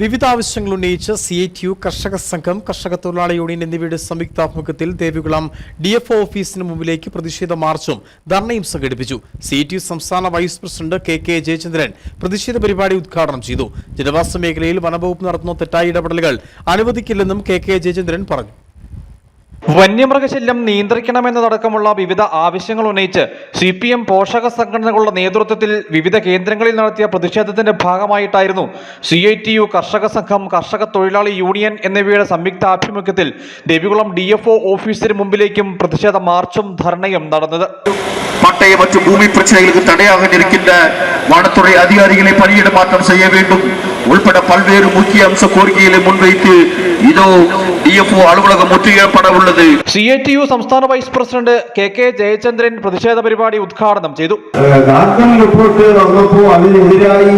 വിവിധ ആവശ്യങ്ങൾ ഉന്നയിച്ച് സി ഐ ടി യു കർഷക സംഘം കർഷക തൊഴിലാളി യൂണിയൻ എന്നിവയുടെ സംയുക്താഭിമുഖ്യത്തിൽ ദേവികുളം ഡി എഫ് ഓഫീസിന് മുമ്പിലേക്ക് പ്രതിഷേധ മാർച്ചും ധർണയും സംഘടിപ്പിച്ചു. സി ഐ ടി യു സംസ്ഥാന vice president K K Jayachandran പ്രതിഷേധ പരിപാടി ഉദ്ഘാടനം ചെയ്തു. ജനവാസ മേഖലയിൽ വനംവകുപ്പ് നടത്തുന്ന തെറ്റായ ഇടപെടലുകൾ അനുവദിക്കില്ലെന്നും കെ കെ ജയചന്ദ്രൻ പറഞ്ഞു. വന്യമൃഗശല്യം നിയന്ത്രിക്കണമെന്നതടക്കമുള്ള വിവിധ ആവശ്യങ്ങൾ ഉന്നയിച്ച് സി പി എം പോഷക സംഘടനകളുടെ നേതൃത്വത്തിൽ വിവിധ കേന്ദ്രങ്ങളിൽ നടത്തിയ പ്രതിഷേധത്തിന്റെ ഭാഗമായിട്ടായിരുന്നു സി ഐ ടി യു കർഷക സംഘം കർഷക തൊഴിലാളി യൂണിയൻ എന്നിവയുടെ സംയുക്ത ആഭിമുഖ്യത്തിൽ ദേവികുളം ഡി എഫ് ഒ ഓഫീസിന് മുമ്പിലേക്കും പ്രതിഷേധ മാർച്ചും ധർണയും നടന്നത്. പട്ടയ മറ്റു ഭൂമി പ്രശ്നങ്ങൾക്ക് തടയാകാനിരിക്കുന്ന വനത്തുറ അധികാരികളെ പണിയെടുമാറ്റം ചെയ്യ വേണ്ടും உள்பட பல்வேறு முக்கிய அம்ச கோரிக்கைகளை முன்வைத்து இதோ டிஎஃப்ஓ அலுவலகம் முற்றுகையிடப்பட உள்ளது സി ഐ ടി യു സംസ്ഥാന vice president K K Jayachandran പ്രതിഷേധ പരിപാടി ഉദ്ഘാടനം ചെയ്തു ഗാർഡൻ റിപ്പോർട്ട് വന്നപ്പോൾ അതിനെതിരായി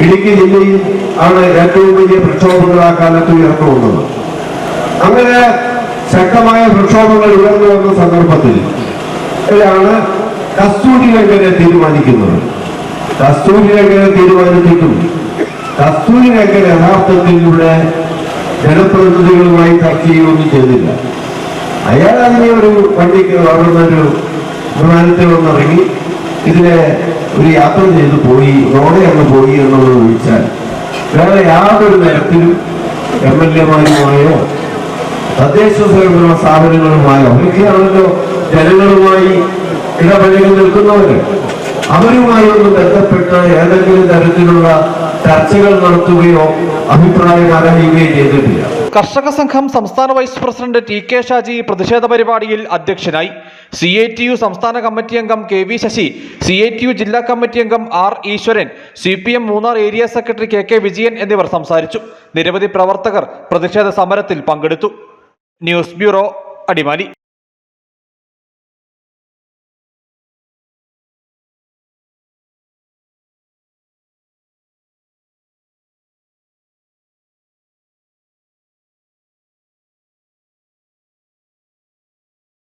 ഇടുക്കി ജില്ലയിൽ ആണ് ഏറ്റവും വലിയ പ്രക്ഷോഭങ്ങൾ ആ കാലത്ത് ഉയർന്നു വന്നത് അങ്ങനെ ശക്തമായ പ്രക്ഷോഭങ്ങൾ ഉയർന്നു വന്ന സന്ദർഭത്തിൽ ാണ് കസ്തൂരി രംഗനെ തീരുമാനിക്കുന്നത് കസ്തൂരി രംഗനെ തീരുമാനിച്ചിട്ടും കസ്തൂരി രംഗൻ യഥാർത്ഥത്തിൽ ഇവിടെ ജനപ്രതിനിധികളുമായി ചർച്ച ചെയ്യുകയൊന്നും ചെയ്തില്ല. അയാൾ അതിനെ ഒരു വണ്ടിക്ക് വളർന്നൊരു വിമാനത്തിൽ വന്നിറങ്ങി ഇതിനെ ഒരു യാത്ര ചെയ്ത് പോയി റോഡെ അങ്ങ് പോയി എന്നുള്ളത് ഒഴിച്ചാൽ വേറെ യാതൊരു തരത്തിലും എം എൽ എമാരുമായോ തദ്ദേശ സ്വയംഭരണ സ്ഥാപനങ്ങളുമായോ അവരൊക്കെയാണല്ലോ ജനങ്ങളുമായി ഇടപഴകി നിൽക്കുന്നവര്. അവരുമായി ഒന്ന് ബന്ധപ്പെട്ട ഏതെങ്കിലും തരത്തിലുള്ള ചർച്ചകൾ നടത്തുകയോ അഭിപ്രായം അറിയുകയോ ചെയ്തിട്ടില്ല. കർഷക സംഘം സംസ്ഥാന vice president T K Shaji പ്രതിഷേധ പരിപാടിയിൽ അധ്യക്ഷനായി. സി എ ടി യു സംസ്ഥാന കമ്മിറ്റി അംഗം K V Sasi C A T U ജില്ലാ കമ്മിറ്റി അംഗം R Eswaran C P M Munnar area secretary K K Vijayan എന്നിവർ സംസാരിച്ചു. നിരവധി പ്രവർത്തകർ പ്രതിഷേധ സമരത്തിൽ പങ്കെടുത്തു. News bureau Adimali.